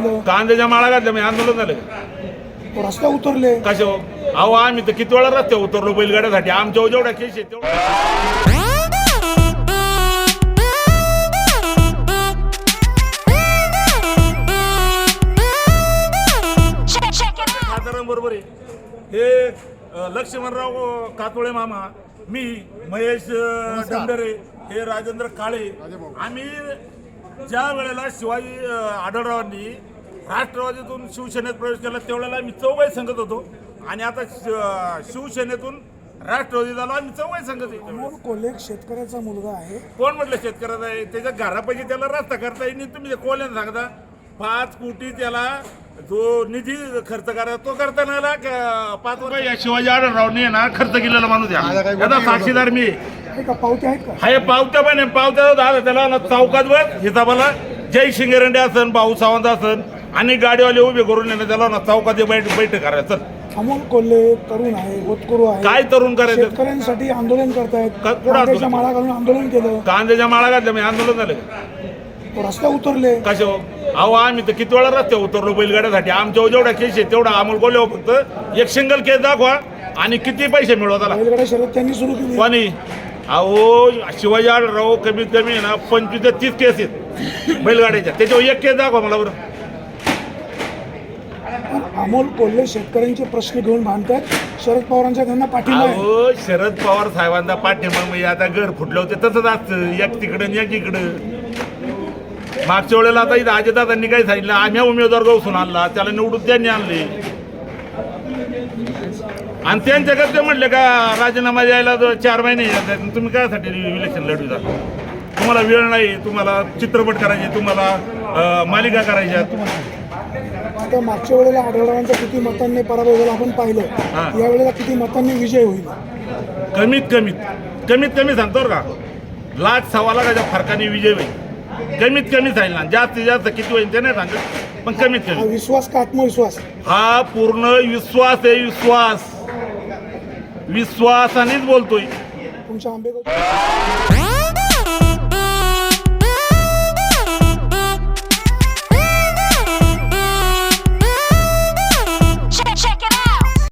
कांद्याच्या माळा घातल्या मी आंदोलन झालं. रस्ता उतरले. कशा अहो आम्ही तर किती वेळा रस्त्यावर उतरलो बैलगाड्यासाठी? आमच्या जेवढ्या केस आहेत तेवढ्या खासदारांबरोबर आहे. हे लक्ष्मणराव कातोळे मामा मी महेश अ, डंबरे हे राजेंद्र काळे. आम्ही ज्या वेळेला शिवाजी आढळरावांनी राष्ट्रवादीतून शिवसेनेत प्रवेश केला त्यावेळेला आम्ही चौघाही संगत होतो. आणि आता शि- शिवसेनेतून राष्ट्रवादी झालो आम्ही चौघाही संगत कोल्हे एक शेतकऱ्याचा मुलगा आहे. कोण म्हटलं शेतकऱ्याचा आहे? त्याच्या घरापैकी त्याला रस्ता करता येईल नाही. तुम्ही ते कोल्यानं सांगता पाच कोटी त्याला जो निधी खर्च करा तो करता नाही आला. का पाच वर्ष या शिवाजी आढळरावने आहे ना खर्च केलेला माणूस आहे. साक्षीदार मी. आहे. हे का? पावते आहेत का? हा पावत्या पण आहे. पावत्या दादा त्याला ना चौकात वर हिसाबाला. जय शिंगेरंडे असन भाऊ सावंत असन आणि गाडीवाले उभे करून आहे ना त्याला ना चौकात बैठ बैठक करायचं. चल. अमोल कोल्हे तरुण आहे होतकरू आहे. काय तरुण करायचं? शेतकऱ्यांसाठी आंदोलन करतायत. का- कुठं कांद्याच्या? माळा घालून आंदोलन केलं. कांद्याच्या माळा घातल्या मी आंदोलन झालं. रस्ता उतरले. कशा अहो आम्ही तर किती वेळा रस्त्यावर उतरलो बैलगाड्यासाठी. आमच्या जेवढ्या केस आहेत तेवढा अमोल बोलले फक्त एक सिंगल केस दाखवा आणि किती पैसे मिळवा त्याला. बैलगाड्या शर्यत त्यांनी सुरू केली. कोणी? अहो शिवाजी आढळराव कमीत कमी ना पंचवीस ते तीस केस आहेत. बैलगाड्याच्या. त्याच्यावर एक केस दाखवा मला बरं. अमोल कोल्हे शेतकऱ्यांचे प्रश्न घेऊन भांडतात शरद पवारांच्या त्यांना पाठिंबा आहे. अहो शरद पवार साहेबांचा पाठिंबा म्हणजे आता घर फुटलं होते तसंच असतं. एक तिकडं आणि एक इकडं. मागच्या वेळेला आता इथं अजितदादांनी काय सांगितलं आम्ही उमेदवार गवसून आणला त्याला निवडून त्यांनी आणले. आणि त्यांच्याकडे ते म्हटले का राजीनामा द्यायला जो चार महिने तुम्ही कायसाठी इलेक्शन लढविता तुम्हाला वेळ नाही तुम्हाला चित्रपट करायचे तुम्हाला मालिका करायच्या. आता मागच्या वेळेला आढळरावांचा किती मतांनी पराभव झाला आपण. पाहिलं. या वेळेला किती मतांनी विजय होईल? कमीत कमीत कमीत कमी सांगतो का लाख सव्वा लाखाच्या फरकाने विजय होईल. कमीत कमी जाईल ना. जास्तीत जास्त किती होईल ते नाही सांगत पण कमीत कमी. विश्वास का आत्मविश्वास? हा पूर्ण विश्वास आहे विश्वास. विश्वासानेच बोलतोय. तुमच्या आंबेगाव